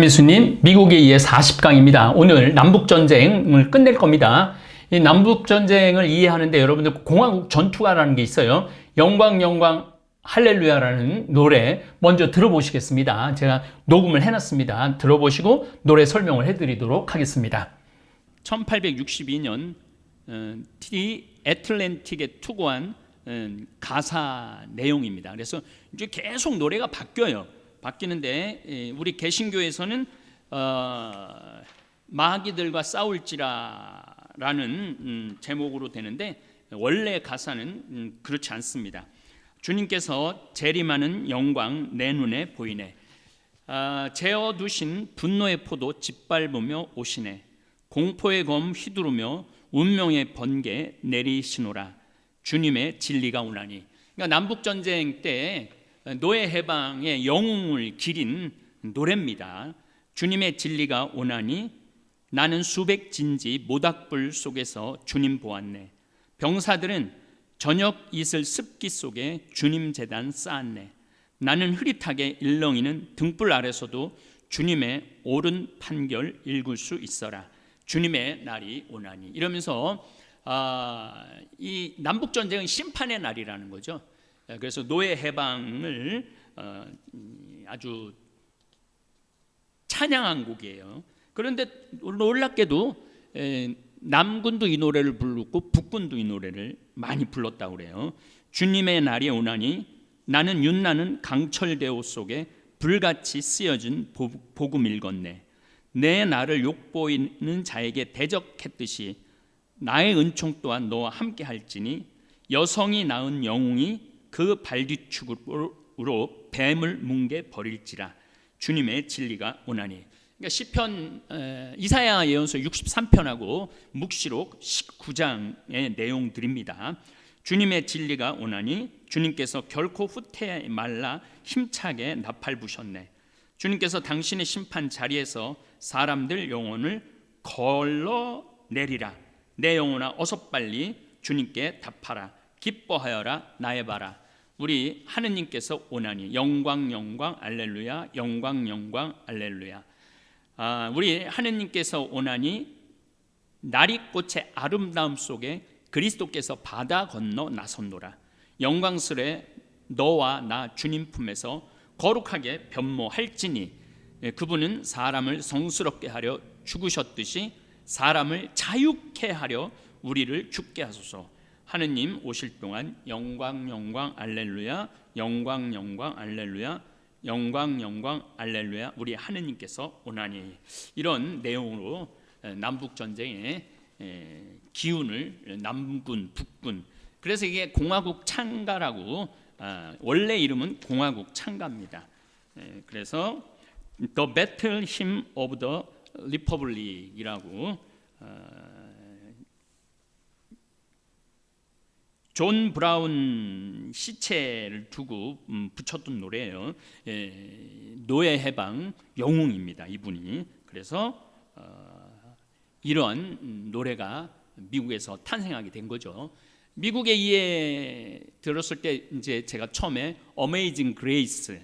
함미수님, 미국에 의해 40강입니다. 오늘 남북전쟁을 끝낼 겁니다. 이 남북전쟁을 이해하는데 여러분들 공화국 전투가라는 게 있어요. 영광, 영광, 할렐루야라는 노래 먼저 들어보시겠습니다. 제가 녹음을 해놨습니다. 들어보시고 노래 설명을 해드리도록 하겠습니다. 1862년 어, 티 애틀랜틱에 투고한 어, 가사 내용입니다. 그래서 이제 계속 노래가 바뀌어요. 바뀌는데 예, 우리 개신교에서는 어, 마귀들과 싸울지라라는 음, 제목으로 되는데 원래 가사는 음, 그렇지 않습니다. 주님께서 재림하는 영광 내 눈에 보이네. 아, 재어 두신 분노의 포도 짓밟으며 오시네. 공포의 검 휘두르며 운명의 번개 내리시노라. 주님의 진리가 오나니. 그러니까 남북 전쟁 때 노예 해방의 영웅을 기린 노래입니다. 주님의 진리가 오나니 나는 수백 진지 모닥불 속에서 주님 보았네. 병사들은 저녁 이슬 습기 속에 주님 재단 쌓았네. 나는 흐릿하게 일렁이는 등불 아래서도 주님의 옳은 판결 읽을 수 있어라. 주님의 날이 오나니 이러면서 아, 이 남북 전쟁은 심판의 날이라는 거죠. 그래서 노예 해방을 어, 아주 찬양한 곡이에요. 그런데 놀랍게도 에, 남군도 이 노래를 부르고 북군도 이 노래를 많이 불렀다고 그래요. 주님의 날이 오나니 나는 윤나는 강철대오 속에 불같이 쓰여진 복음 읽었네. 내 나를 욕보이는 자에게 대적했듯이 나의 은총 또한 너와 함께 할지니 여성이 낳은 영웅이 그 발뒤축으로 뱀을 뭉개 버릴지라 주님의 진리가 오나니 그러니까 시편 이사야 예언서 63편하고 묵시록 19장의 내용들입니다. 주님의 진리가 오나니 주님께서 결코 후퇴 말라 힘차게 나팔 부셨네. 주님께서 당신의 심판 자리에서 사람들 영혼을 걸러 내리라. 내 영혼아 어서 빨리 주님께 답하라. 기뻐하여라 나의 바라. 우리 하느님께서 오나니 영광 영광 알렐루야 영광 영광 알렐루야. 아, 우리 하느님께서 오나니 나리꽃의 아름다움 속에 그리스도께서 바다 건너 나섰노라. 영광스레 너와 나 주님 품에서 거룩하게 변모할지니 예, 그분은 사람을 성스럽게 하려 죽으셨듯이 사람을 자유케 하려 우리를 죽게 하소서. 하느님 오실 동안 영광 영광 알렐루야 영광 영광 알렐루야 영광 영광 알렐루야 우리 하느님께서 오나니 이런 내용으로 남북 전쟁의 기운을 남군 북군 그래서 이게 공화국 창가라고 아, 원래 이름은 공화국 창가입니다. 그래서 The Battle Hymn of the Republic이라고 존 브라운 시체를 두고 음, 붙였던 노래예요. 예, 노예 해방 영웅입니다. 이분이 그래서 어, 이런 노래가 미국에서 탄생하게 된 거죠. 미국에 이해 들었을 때 이제 제가 처음에 Amazing Grace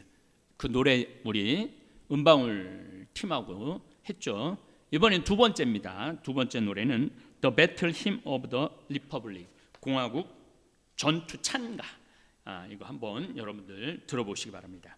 그 노래 우리 음방울 팀하고 했죠. 이번엔 두 번째입니다. 두 번째 노래는 The Battle Hymn of the Republic 공화국 전투 찬가 아, 이거 한번 여러분들 들어보시기 바랍니다.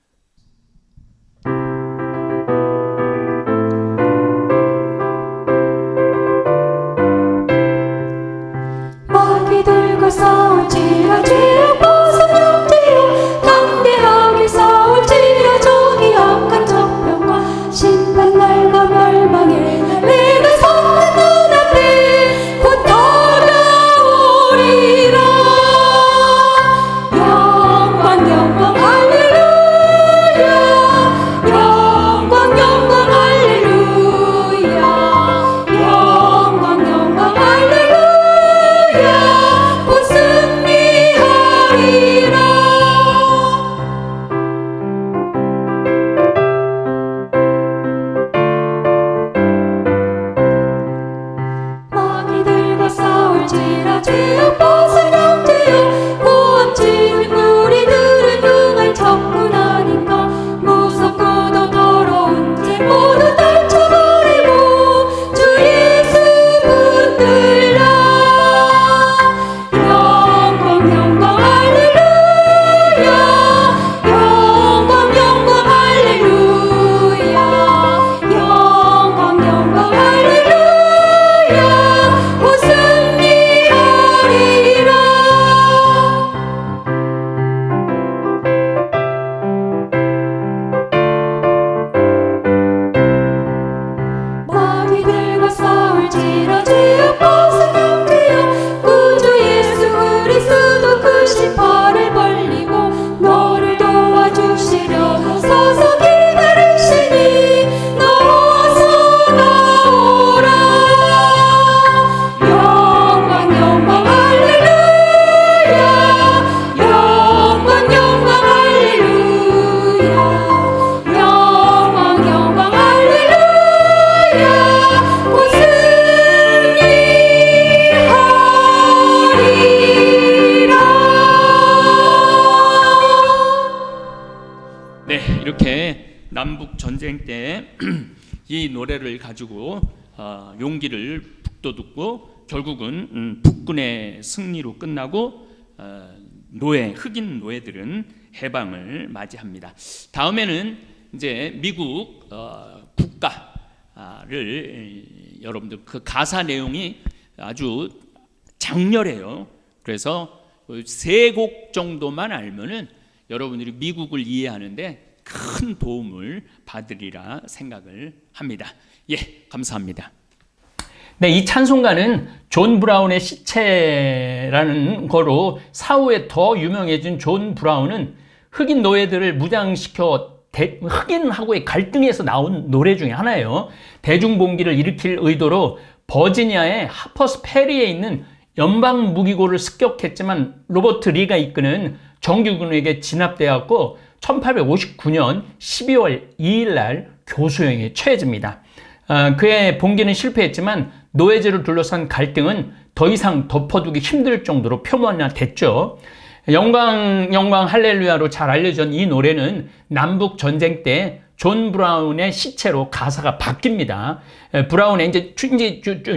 이 노래를 가지고 어, 용기를 북돋웠고 결국은 음, 북군의 승리로 끝나고 어, 노예 흑인 노예들은 해방을 맞이합니다. 다음에는 이제 미국 어, 국가를 여러분들 그 가사 내용이 아주 장렬해요. 그래서 세 곡 정도만 알면은 여러분들이 미국을 이해하는데 큰 도움을 받으리라 생각을 합니다. 예, 감사합니다. 네, 이 찬송가는 존 브라운의 시체라는 거로 사후에 더 유명해진 존 브라운은 흑인 노예들을 무장시켜 대, 흑인하고의 갈등에서 나온 노래 중에 하나예요. 대중봉기를 일으킬 의도로 버지니아의 하퍼스 페리에 있는 연방 무기고를 습격했지만 로버트 리가 이끄는 정규군에게 진압되었고 1859년 12월 2일 날 교수형에 처해집니다. 어, 그의 봉기는 실패했지만 노예제를 둘러싼 갈등은 더 이상 덮어두기 힘들 정도로 표면화됐죠. 영광 영광 할렐루야로 잘 알려진 이 노래는 남북 전쟁 때 존 브라운의 시체로 가사가 바뀝니다. 에, 브라운의 이제,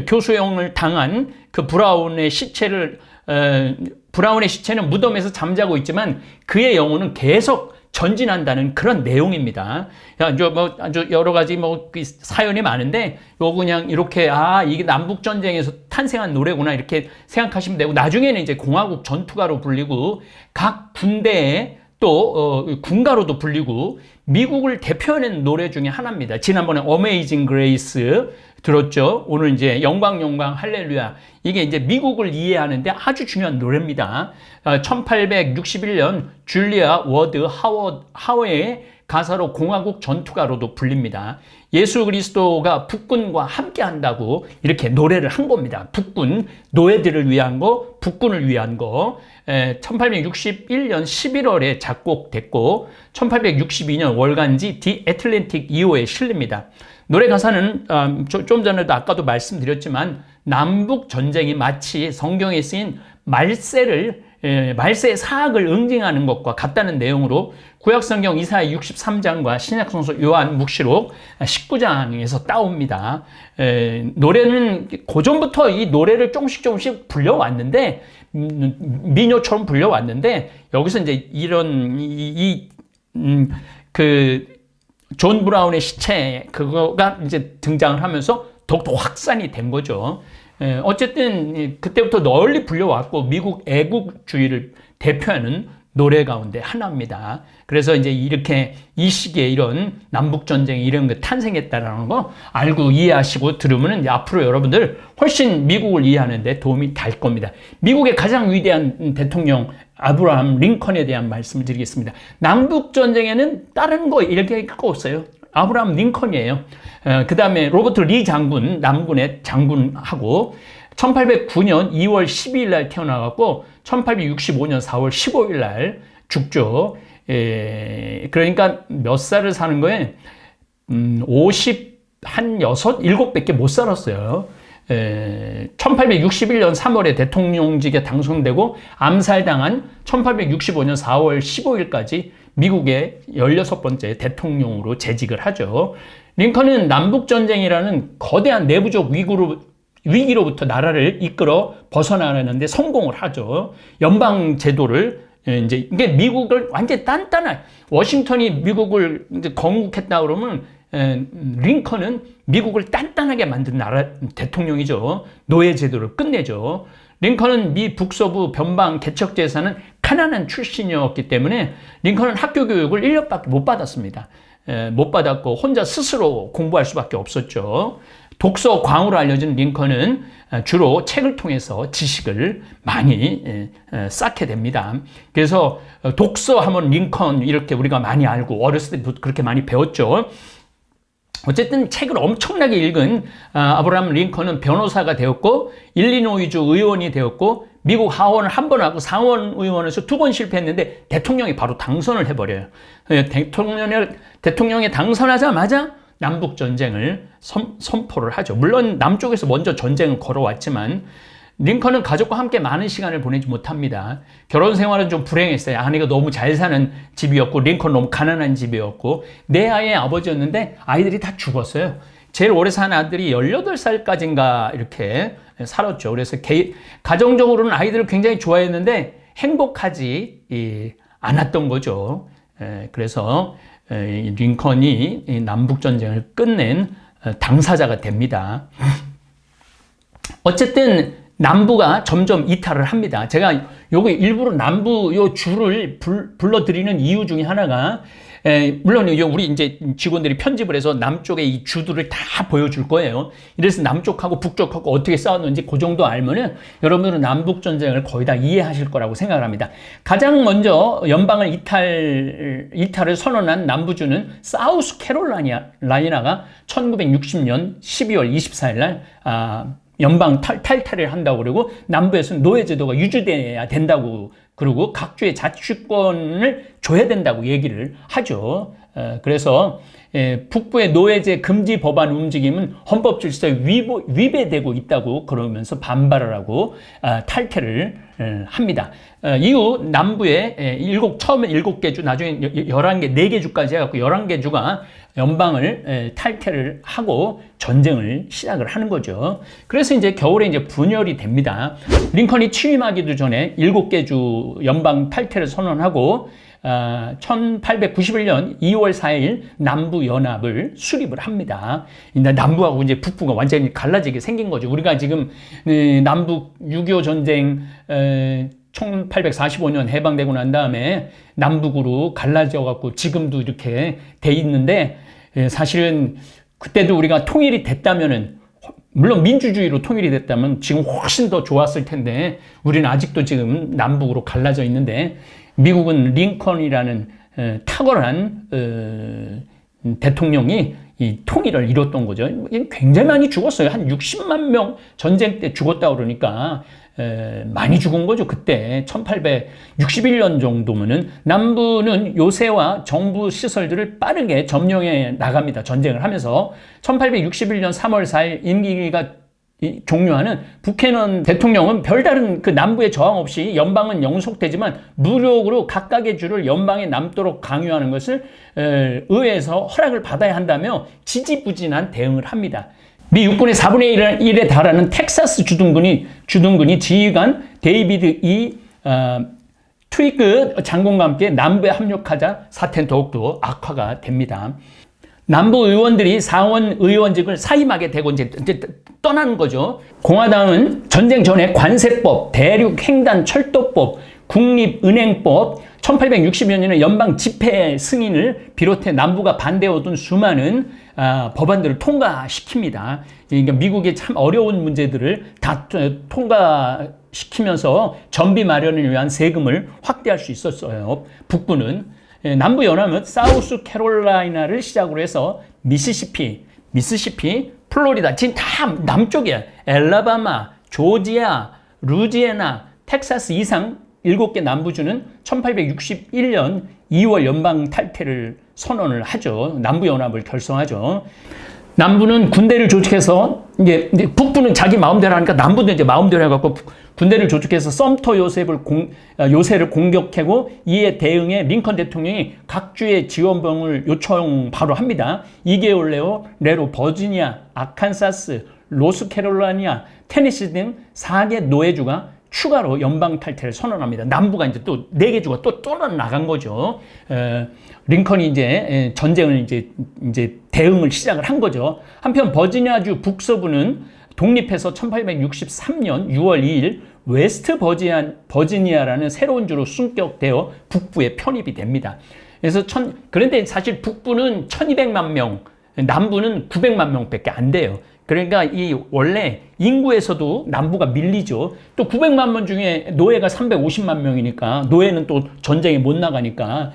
교수형을 당한 그 브라운의 시체를 에, 브라운의 시체는 무덤에서 잠자고 있지만 그의 영혼은 계속 전진한다는 그런 내용입니다. 아주 뭐 아주 여러 가지 뭐그 사연이 많은데 요 그냥 이렇게 아 이게 남북 전쟁에서 탄생한 노래구나 이렇게 생각하시면 되고 나중에는 이제 공화국 전투가로 불리고 각 군대에 또 어, 군가로도 불리고 미국을 대표하는 노래 중에 하나입니다. 지난번에 Amazing Grace 들었죠. 오늘 이제 영광 영광 할렐루야 이게 이제 미국을 이해하는데 아주 중요한 노래입니다. 어, 1861년 줄리아 워드 하워 하워의 가사로 공화국 전투가로도 불립니다. 예수 그리스도가 북군과 함께 한다고 이렇게 노래를 한 겁니다. 북군 노예들을 위한 거, 북군을 위한 거. 에, 1861년 11월에 작곡됐고 1862년 월간지 디 애틀랜틱 2호에 실립니다. 노래 가사는 음, 조- 좀 전에도 아까도 말씀드렸지만 남북 전쟁이 마치 성경에 쓰인 말세를 에, 말세의 사학을 응징하는 것과 같다는 내용으로 구약성경 이사야 63장과 신약성서 요한 묵시록 19장에서 따옵니다. 에, 노래는 고전부터 이 노래를 조금씩 조금씩 불려왔는데 음, 민요처럼 불려왔는데 여기서 이제 이런 이그 존 브라운의 시체 그거가 이제 등장을 하면서 더욱더 확산이 된 거죠. 에, 어쨌든 이, 그때부터 널리 불려왔고 미국 애국주의를 대표하는 노래 가운데 하나입니다. 그래서 이제 이렇게 이 시기에 이런 남북 전쟁 이런 게 탄생했다라는 거 알고 이해하시고 들으면 앞으로 여러분들 훨씬 미국을 이해하는데 도움이 될 겁니다. 미국의 가장 위대한 대통령 아브라함 링컨에 대한 말씀을 드리겠습니다. 남북 전쟁에는 다른 거 얘기할 거 없어요. 아브라함 링컨이에요. 그 다음에 로버트 리 장군, 남군의 장군하고 1809년 2월 12일 날 태어나갖고 1865년 4월 15일 날 죽죠. 에, 그러니까 몇 살을 사는 거에 음, 50, 한 6, 7밖에 못 살았어요. 에, 1861년 3월에 대통령직에 당선되고 암살당한 1865년 4월 15일까지 미국의 16번째 대통령으로 재직을 하죠. 링컨은 남북전쟁이라는 거대한 내부적 위구로, 위기로부터 나라를 이끌어 벗어나는데 성공을 하죠. 연방 제도를 예, 이제 이게 미국을 완전 단단한 워싱턴이 미국을 이제 건국했다 그러면 에, 링컨은 미국을 단단하게 만든 나라 대통령이죠. 노예 제도를 끝내죠. 링컨은 미 북서부 변방 개척 제사는 가난한 출신이었기 때문에 링컨은 학교 교육을 1년밖에 못 받았습니다. 에, 못 받았고 혼자 스스로 공부할 수밖에 없었죠. 독서 광으로 알려진 링컨은 주로 책을 통해서 지식을 많이 쌓게 됩니다. 그래서 독서 하면 링컨 이렇게 우리가 많이 알고 어렸을 때부터 그렇게 많이 배웠죠. 어쨌든 책을 엄청나게 읽은 아, 아브라함 링컨은 변호사가 되었고 일리노이주 의원이 되었고 미국 하원을 한 번 하고 상원 의원에서 두 번 실패했는데 대통령이 바로 당선을 해버려요. 예, 대통령에 대통령에 당선하자마자 남북 전쟁을 선, 선포를 하죠. 물론 남쪽에서 먼저 전쟁을 걸어왔지만 링컨은 가족과 함께 많은 시간을 보내지 못합니다. 결혼 생활은 좀 불행했어요. 아내가 너무 잘 사는 집이었고, 링컨 너무 가난한 집이었고, 내 아이의 아버지였는데 아이들이 다 죽었어요. 제일 오래 산 아들이 18살까지인가 이렇게 살았죠. 그래서 개, 가정적으로는 아이들을 굉장히 좋아했는데 행복하지 이, 않았던 거죠. 에, 그래서 에, 이 링컨이 이 남북전쟁을 끝낸 어, 당사자가 됩니다. 어쨌든 남부가 점점 이탈을 합니다. 제가 요거 일부러 남부 요 주를 불, 불러드리는 이유 중에 하나가 에, 물론 요 우리 이제 직원들이 편집을 해서 남쪽의 이 주들을 다 보여줄 거예요. 이래서 남쪽하고 북쪽하고 어떻게 싸웠는지 그 정도 알면은 여러분들은 남북 전쟁을 거의 다 이해하실 거라고 생각을 합니다. 가장 먼저 연방을 이탈 이탈을 선언한 남부주는 사우스 캐롤라이나가 1960년 12월 24일 날 아, 연방 탈, 탈탈을 한다고 그러고 남부에서는 노예 제도가 유지돼야 된다고 그러고 각 주의 자치권을 줘야 된다고 얘기를 하죠. 어, 그래서 예, 북부의 노예제 금지 법안 움직임은 헌법 질서에 위배되고 있다고 그러면서 반발을 하고 아, 탈퇴를 예, 합니다. 어, 이후 남부의 예, 일곱 처음에 일곱 개 주, 나중에 여- 열한 개, 네 개 주까지 해갖고 열한 개 주가 연방을 예, 탈퇴를 하고 전쟁을 시작을 하는 거죠. 그래서 이제 겨울에 이제 분열이 됩니다. 링컨이 취임하기도 전에 일곱 개 주 연방 탈퇴를 선언하고 아, 1891년 2월 4일 남부 연합을 수립을 합니다. 남부하고 이제 북부가 완전히 갈라지게 생긴 거죠. 우리가 지금 이 남북 6.25 전쟁 에, 1845년 해방되고 난 다음에 남북으로 갈라져 갖고 지금도 이렇게 돼 있는데 에, 사실은 그때도 우리가 통일이 됐다면은 물론 민주주의로 통일이 됐다면 지금 훨씬 더 좋았을 텐데 우리는 아직도 지금 남북으로 갈라져 있는데 미국은 링컨이라는 에, 탁월한 어, 대통령이 이 통일을 이뤘던 거죠. 굉장히 많이 죽었어요. 한 60만 명 전쟁 때 죽었다 그러니까 에, 많이 죽은 거죠. 그때 1861년 정도면은 남부는 요새와 정부 시설들을 빠르게 점령해 나갑니다. 전쟁을 하면서 1861년 3월 4일 임기가 이- 종료하는 부캐넌 대통령은 별다른 그 남부의 저항 없이 연방은 영속되지만 무력으로 각각의 주를 연방에 남도록 강요하는 것을 에, 의회에서 허락을 받아야 한다며 지지부진한 대응을 합니다. 미 육군의 4분의 1에 달하는 텍사스 주둔군이 주둔군이 지휘관 데이비드 이 어, 트위크 장군과 함께 남부에 합력하자 사태는 더욱더 악화가 됩니다. 남부 의원들이 상원 의원직을 사임하게 되고 이제, 떠나는 거죠. 공화당은 전쟁 전에 관세법, 대륙 횡단 철도법, 국립은행법, 1860년에는 연방 집회 승인을 비롯해 남부가 반대해오던 수많은 아, 법안들을 통과시킵니다. 그러니까 미국의 참 어려운 문제들을 다 통과시키면서 전비 마련을 위한 세금을 확대할 수 있었어요. 북부는 예, 남부 연합은 사우스 캐롤라이나를 시작으로 해서 미시시피, 미시시피, 플로리다 지금 다 남쪽이야. 엘라바마, 조지아, 루지애나, 텍사스 이상 7개 남부주는 1861년 2월 연방 탈퇴를 선언을 하죠. 남부 연합을 결성하죠. 남부는 군대를 조직해서 이제 북부는 자기 마음대로 하니까 남부도 이제 마음대로 해갖고 군대를 조직해서 썸터 요셉을 공, 아, 요새를 공격하고 이에 대응해 링컨 대통령이 각 주의 지원병을 요청 바로 합니다. 2개월 내로 레로 버지니아, 아칸사스, 로스캐롤라이나, 테네시 등 4개 노예주가 추가로 연방 탈퇴를 선언합니다. 남부가 이제 또 네 개 주가 또 떠나 나간 거죠. 에, 링컨이 이제 에, 전쟁을 이제 이제 대응을 시작을 한 거죠. 한편 버지니아주 북서부는 독립해서 1863년 6월 2일 웨스트 버지안, 버지니아라는 새로운 주로 승격되어 북부에 편입이 됩니다. 그래서 천, 그런데 사실 북부는 1200만 명, 남부는 900만 명밖에 안 돼요. 그러니까 이 원래 인구에서도 남부가 밀리죠. 또 900만 명 중에 노예가 350만 명이니까 노예는 또 전쟁에 못 나가니까.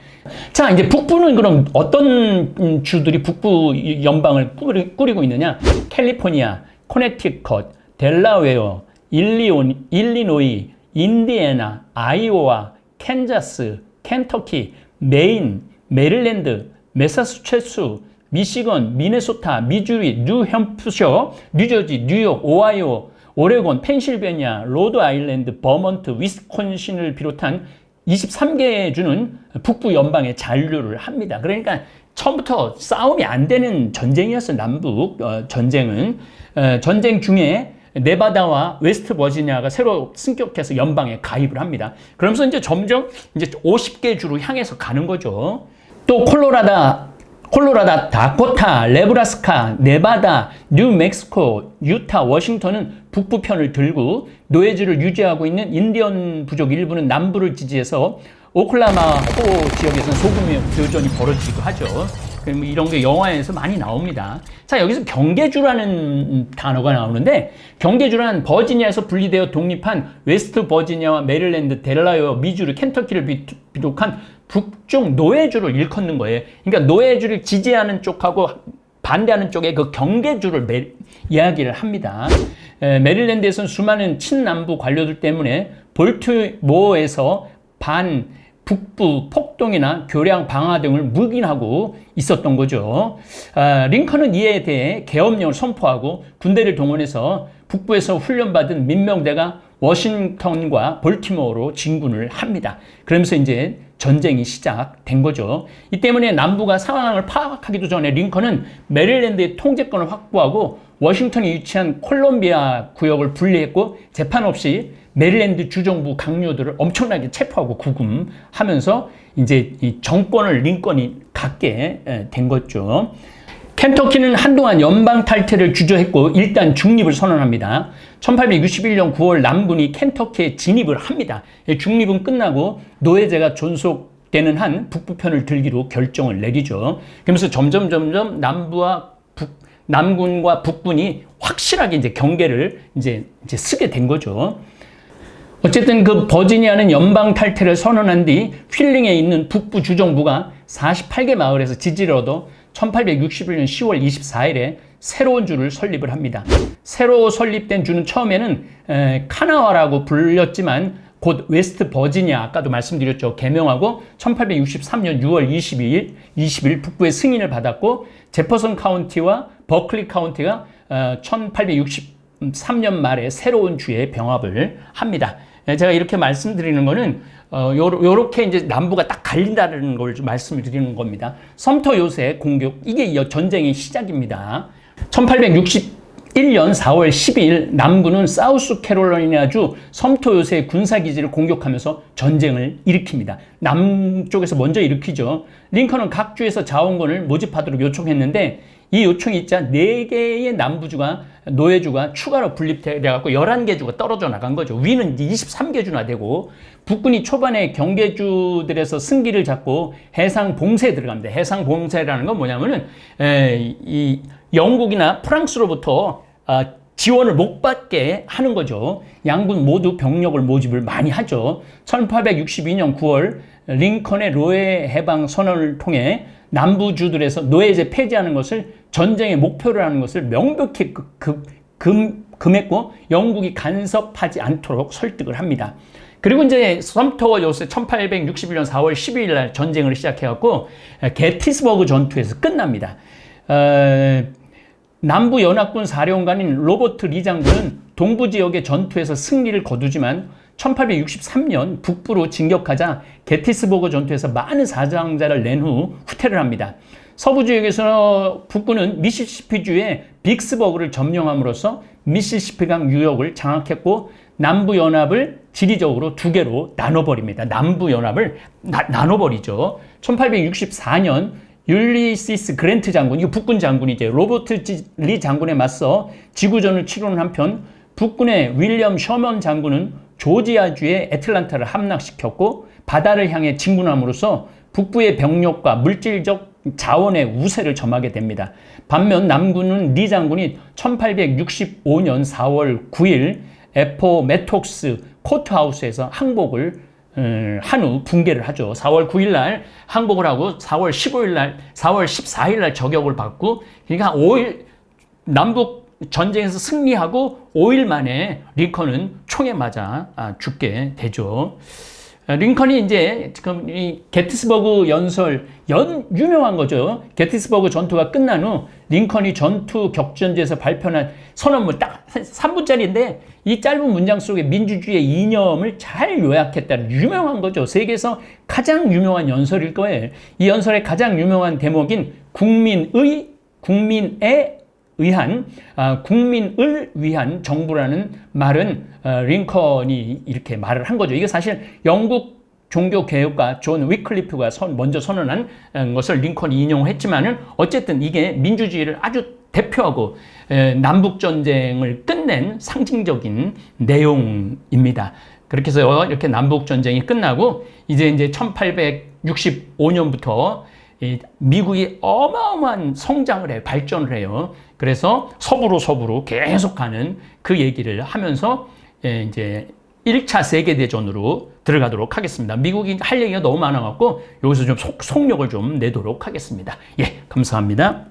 자, 이제 북부는 그럼 어떤 음, 주들이 북부 연방을 꾸리, 꾸리고 있느냐? 캘리포니아, 코네티컷, 델라웨어, 일리온, 일리노이, 인디애나, 아이오와, 캔자스, 켄터키, 메인, 메릴랜드, 메사추세츠, 미시건, 미네소타, 미주리, 뉴햄프셔, 뉴저지, 뉴욕, 오하이오, 오레곤, 펜실베니아, 로드 아일랜드, 버먼트, 위스콘신을 비롯한 23개 주는 북부 연방에 잔류를 합니다. 그러니까 처음부터 싸움이 안 되는 전쟁이었어요. 남북 어, 전쟁은 어, 전쟁 중에 네바다와 웨스트 버지니아가 새로 승격해서 연방에 가입을 합니다. 그러면서 이제 점점 이제 50개 주로 향해서 가는 거죠. 또 콜로라다 콜로라다, 다코타, 레브라스카, 네바다, 뉴멕시코, 유타, 워싱턴은 북부 편을 들고 노예주를 유지하고 있는 인디언 부족 일부는 남부를 지지해서 오클라마 호 지역에서는 소금 교전이 벌어지기도 하죠. 그럼 이런 게 영화에서 많이 나옵니다. 자, 여기서 경계주라는 단어가 나오는데 경계주란 버지니아에서 분리되어 독립한 웨스트 버지니아와 메릴랜드, 델라웨어, 미주리, 켄터키를 비- 비롯한 북쪽 노예주를 일컫는 거예요. 그러니까 노예주를 지지하는 쪽하고 반대하는 쪽에 그 경계주를 매- 이야기를 합니다. 에, 메릴랜드에서는 수많은 친남부 관료들 때문에 볼트모어에서 반 북부 폭동이나 교량 방화 등을 묵인하고 있었던 거죠. 아, 링컨은 이에 대해 계엄령을 선포하고 군대를 동원해서 북부에서 훈련받은 민명대가 워싱턴과 볼티모어로 진군을 합니다. 그러면서 이제 전쟁이 시작된 거죠. 이 때문에 남부가 상황을 파악하기도 전에 링컨은 메릴랜드의 통제권을 확보하고 워싱턴에 위치한 콜롬비아 구역을 분리했고 재판 없이 메릴랜드 주정부 강요들을 엄청나게 체포하고 구금하면서 이제 이 정권을 링컨이 갖게 에, 된 거죠. 켄터키는 한동안 연방 탈퇴를 주저했고 일단 중립을 선언합니다. 1861년 9월 남군이 켄터키에 진입을 합니다. 이 중립은 끝나고 노예제가 존속되는 한 북부편을 들기로 결정을 내리죠. 그러면서 점점 점점 남부와 북, 남군과 북군이 확실하게 이제 경계를 이제, 이제 쓰게 된 거죠. 어쨌든 그 버지니아는 연방 탈퇴를 선언한 뒤 휠링에 있는 북부 주정부가 48개 마을에서 지지를 얻어 1861년 10월 24일에 새로운 주를 설립을 합니다. 새로 설립된 주는 처음에는 에, 카나와라고 불렸지만 곧 웨스트 버지니아 아까도 말씀드렸죠. 개명하고 1863년 6월 22일 20일 북부의 승인을 받았고 제퍼슨 카운티와 버클리 카운티가 어, 1863년 말에 새로운 주에 병합을 합니다. 예, 제가 이렇게 말씀드리는 거는 어, 요렇게 이제 남부가 딱 갈린다는 걸 좀 말씀을 드리는 겁니다. 섬터 요새 공격 이게 이 전쟁의 시작입니다. 1861년 4월 12일 남군은 사우스 캐롤라이나주 섬터 요새 군사 기지를 공격하면서 전쟁을 일으킵니다. 남쪽에서 먼저 일으키죠. 링컨은 각 주에서 자원군을 모집하도록 요청했는데 이 요청이 있자 4개의 남부주가 노예주가 추가로 분립돼 갖고 11개 주가 떨어져 나간 거죠. 위는 이제 23개 주나 되고 북군이 초반에 경계주들에서 승기를 잡고 해상 봉쇄에 들어갑니다. 해상 봉쇄라는 건 뭐냐면은 에, 이 영국이나 프랑스로부터 아, 지원을 못 받게 하는 거죠. 양군 모두 병력을 모집을 많이 하죠. 1862년 9월 링컨의 노예 해방 선언을 통해 남부주들에서 노예제 폐지하는 것을 전쟁의 목표로 하는 것을 명백히 그, 그, 금, 금했고 영국이 간섭하지 않도록 설득을 합니다. 그리고 이제 섬터워 요새 1861년 4월 12일 날 전쟁을 시작해갖고 게티스버그 전투에서 끝납니다. 어, 남부 연합군 사령관인 로버트 리 장군은 동부 지역의 전투에서 승리를 거두지만 1863년 북부로 진격하자 게티스버그 전투에서 많은 사상자를 낸 후 후퇴를 합니다. 서부 지역에서 북군은 미시시피주의 빅스버그를 점령함으로써 미시시피강 유역을 장악했고 남부 연합을 지리적으로 두 개로 나눠버립니다. 남부 연합을 나, 나눠버리죠. 1864년 율리시스 그랜트 장군, 이거 북군 장군이제 로버트 지- 리 장군에 맞서 지구전을 치르는 한편 북군의 윌리엄 셔먼 장군은 조지아주의 애틀란타를 함락시켰고 바다를 향해 진군함으로써 북부의 병력과 물질적 자원의 우세를 점하게 됩니다. 반면 남군은 리 장군이 1865년 4월 9일 에포 메톡스 코트하우스에서 항복을 한 후 붕괴를 하죠. 4월 9일 날 항복을 하고 4월 15일 날, 4월 14일 날 저격을 받고 그러니까 5일 남북 전쟁에서 승리하고 5일 만에 링컨은 총에 맞아 아, 죽게 되죠. 링컨이 이제 지금 이 게티스버그 연설 연 유명한 거죠. 게티스버그 전투가 끝난 후 링컨이 전투 격전지에서 발표한 선언문 딱 3분짜리인데 이 짧은 문장 속에 민주주의의 이념을 잘 요약했다는 유명한 거죠. 세계에서 가장 유명한 연설일 거예요. 이 연설의 가장 유명한 대목인 국민의 국민에 의한 아, 국민을 위한 정부라는 말은 어, 링컨이 이렇게 말을 한 거죠. 이게 사실 영국 종교 개혁가 존 위클리프가 선- 먼저 선언한 어, 것을 링컨이 인용했지만은 어쨌든 이게 민주주의를 아주 대표하고 에, 남북 전쟁을 끝낸 상징적인 내용입니다. 그렇게 해서 이렇게 남북 전쟁이 끝나고 이제 이제 1865년부터 이 미국이 어마어마한 성장을 해요. 발전을 해요. 그래서 서부로 서부로 계속 가는 그 얘기를 하면서 예, 이제 1차 세계대전으로 들어가도록 하겠습니다. 미국이 할 얘기가 너무 많아갖고 여기서 좀 속, 속력을 좀 내도록 하겠습니다. 예, 감사합니다.